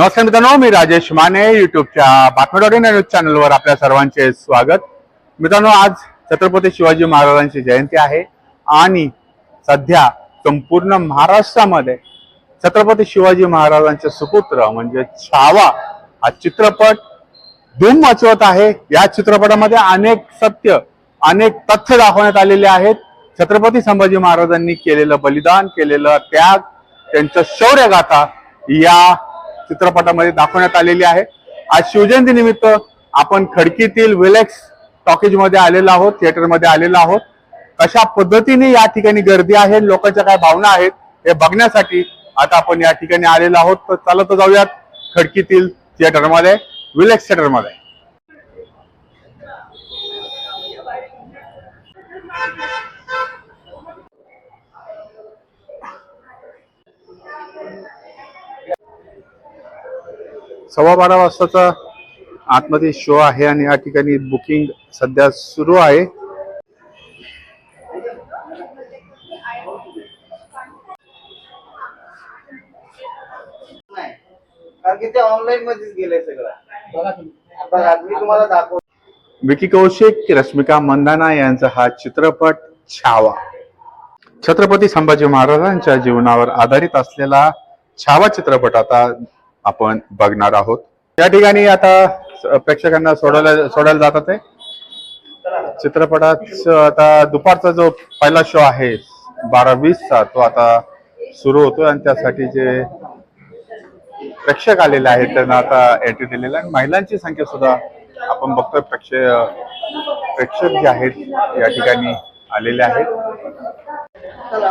नमस्कार मित्रांनो मी राजेश माने युट्यूबच्या बातम्या डॉट इन न्यूज चॅनलवर आपल्या सर्वांचे स्वागत. मित्रांनो आज छत्रपती शिवाजी महाराजांची जयंती आहे आणि सध्या संपूर्ण महाराष्ट्रामध्ये छत्रपती शिवाजी महाराजांचे सुपुत्र म्हणजे छावा हा चित्रपट धूम वाचवत आहे. या चित्रपटामध्ये अनेक सत्य अनेक तथ्य दाखवण्यात आलेले आहेत. छत्रपती संभाजी महाराजांनी केलेलं बलिदान केलेलं त्याग त्यांचं शौर्यगाथा या चित्रपटामध्ये दाखवण्यात आलेली आहे. आज शिवजयंती निमित्त आपण खडकीतील विलेक्स टॉकीजमध्ये आलेलो आहोत थिएटरमध्ये आलेलो आहोत. कशा पद्धतीने या ठिकाणी गर्दी आहे लोकांच्या काय भावना आहेत हे बघण्यासाठी आता आपण या ठिकाणी आलेलो आहोत. तर चला तर जाऊयात खडकीतील थिएटरमध्ये विलेक्स थिएटरमध्ये सव्वा बारा वाजताचा आतमध्ये शो आहे आणि या ठिकाणी बुकिंग सध्या सुरू आहे. नाही कारण की ते ऑनलाईन मध्येच गेलंय सगळं. बघा मी तुम्हाला दाखव विकी कौशिक रश्मिका मंदाना यांचा हा चित्रपट छावा. छत्रपती संभाजी महाराजांच्या जीवनावर आधारित असलेला छावा चित्रपट आता आपण बघणार आहोत. या ठिकाणी आता प्रेक्षकांना सोडायला सोडायला जातात आहे चित्रपटात आता दुपारचा जो पहिला शो आहे बारा वीसचा तो आता सुरू होतो आणि त्यासाठी जे प्रेक्षक आलेले आहेत त्यांना आता एंट्री दिलेला आणि महिलांची संख्या सुद्धा आपण बघतोय. प्रेक्षक प्रेक्षक जे आहेत या ठिकाणी आलेले आहेत. चला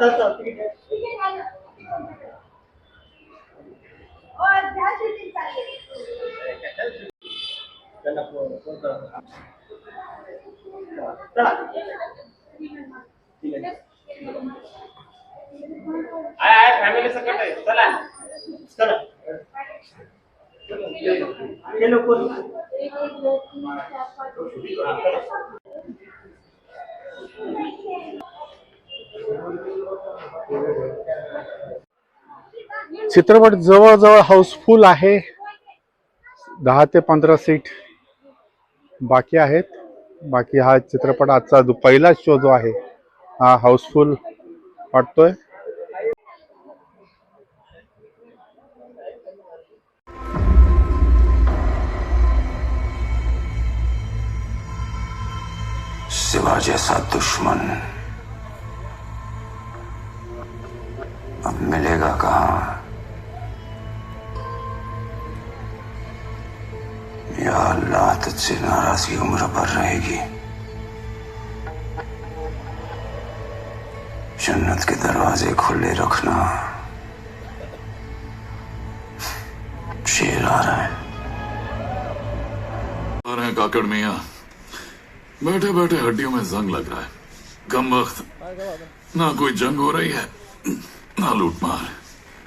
चल, तिकीट द्या. त्यांना फोन- फोन करा. चला ठीक आहे चला हे लोक चित्रपट जवळजवळ हाऊसफुल आहे. दहा ते पंधरा सीट बाकी आहेत. बाकी हा चित्रपट आजचा जो पहिला शो जो आहे हा हाऊसफुल वाटतोय. اب ملے گا کہاں؟ یا اللہ تجھ سے ناراضی عمر بھر رہے گی۔ جنت کے دروازے کھلے رکھنا۔ شیر آ رہا ہے۔ آ رہے ہیں کاکڑ میاں۔ بیٹھے بیٹھے ہڈیوں میں زنگ لگ رہا ہے۔ کم وقت۔ نہ کوئی جنگ ہو رہی ہے۔ है ना लूट मार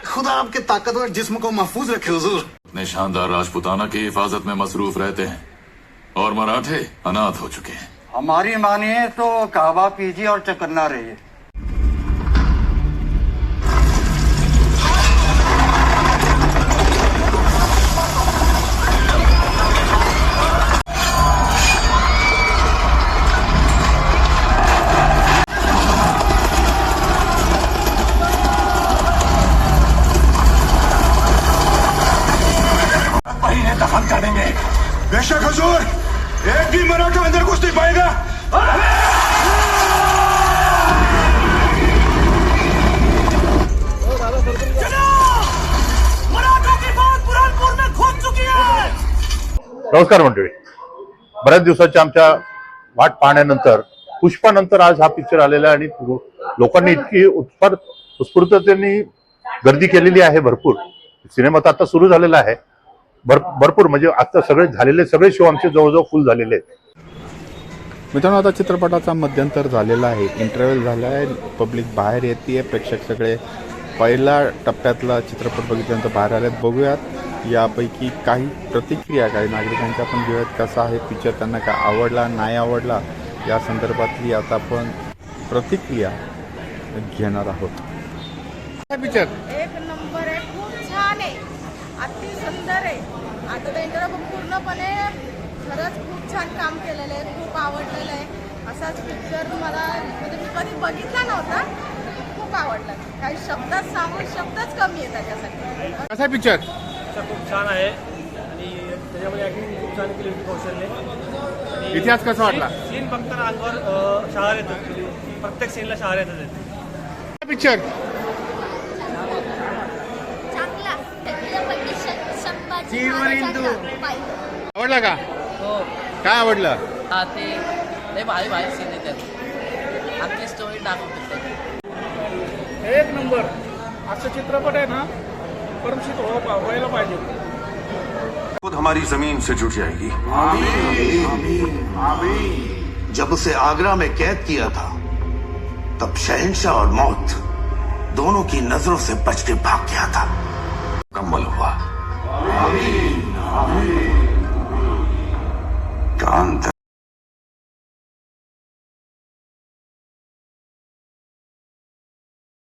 खुदा आपके ताकतवर जिस्म को महफूज रखे हुजूर अपने शानदार राजपुताना की हिफाजत में मसरूफ रहते हैं और मराठे अनाथ हो चुके हैं हमारी मानिए तो कहवा पीजिए और चकन्ना रहिए बेशक हजूर एक भी मराठा अंदर घुस नहीं पाएगा नमस्कार मंडळी. बऱ्याच दिवसाच्या आमच्या वाट पाहण्यानंतर पुष्पानंतर आज हा पिक्चर आलेला आहे आणि लोकांनी इतकी उत्स्फूर्ततेने गर्दी केलेली आहे भरपूर. सिनेमा तर आता सुरू झालेला आहे. भर भरपूर म्हणजे आता सगळे झालेले सगळे शो आमचे जवळजवळ फुल झालेले आहेत. मित्रांनो आता चित्रपटाचा मध्यंतर झालेला आहे. इंटरव्हल झाला आहे. पब्लिक बाहेर येते प्रेक्षक सगळे पहिल्या टप्प्यातला चित्रपट बघितल्यानंतर बाहेर आल्यात बघूयात. यापैकी काही प्रतिक्रिया काही नागरिकांच्या आपण घेऊयात कसा आहे पिक्चर त्यांना काय आवडला नाही आवडला या संदर्भातली आता आपण प्रतिक्रिया घेणार आहोत. पिक्चर एक नंबर आहे. खूप छान आहे. अति सुंदर आहे. आता त्यांच्यावर पूर्णपणे खरंच खूप छान काम केलेलं आहे खूप आवडलेलं आहे. असाच पिक्चर मला म्हणजे मी कधी बघितला नव्हता खूप आवडला. काही शब्दात सांगून शब्दच कमी आहे त्याच्यासाठी. कसा पिक्चर खूप छान आहे. आणि त्याच्यामध्ये ऍक्टिंग खूप छान केली होती कौशलने. आणि इतिहास कसा वाटला? सीन बघताना अंगावर शहार येतात प्रत्येक सीनला शहार येतात पिक्चर संभाजी आवडला का? काय आवडलं? हा ते लय भारी भारी सीन आहे त्यात. आपली स्टोरी दाखवतो त्यात एक नंबर. असं चित्रपट आहे ना परमशित हो व्हायला पाहिजे. खुद हमारी जमीन से जुट जाएगी। जब उसे आगरा में कैद किया था तब शहनशाह और मौत दोनों की नजरों से बच के भाग गया था। कम्मल हुआ। Ameen. Ameen.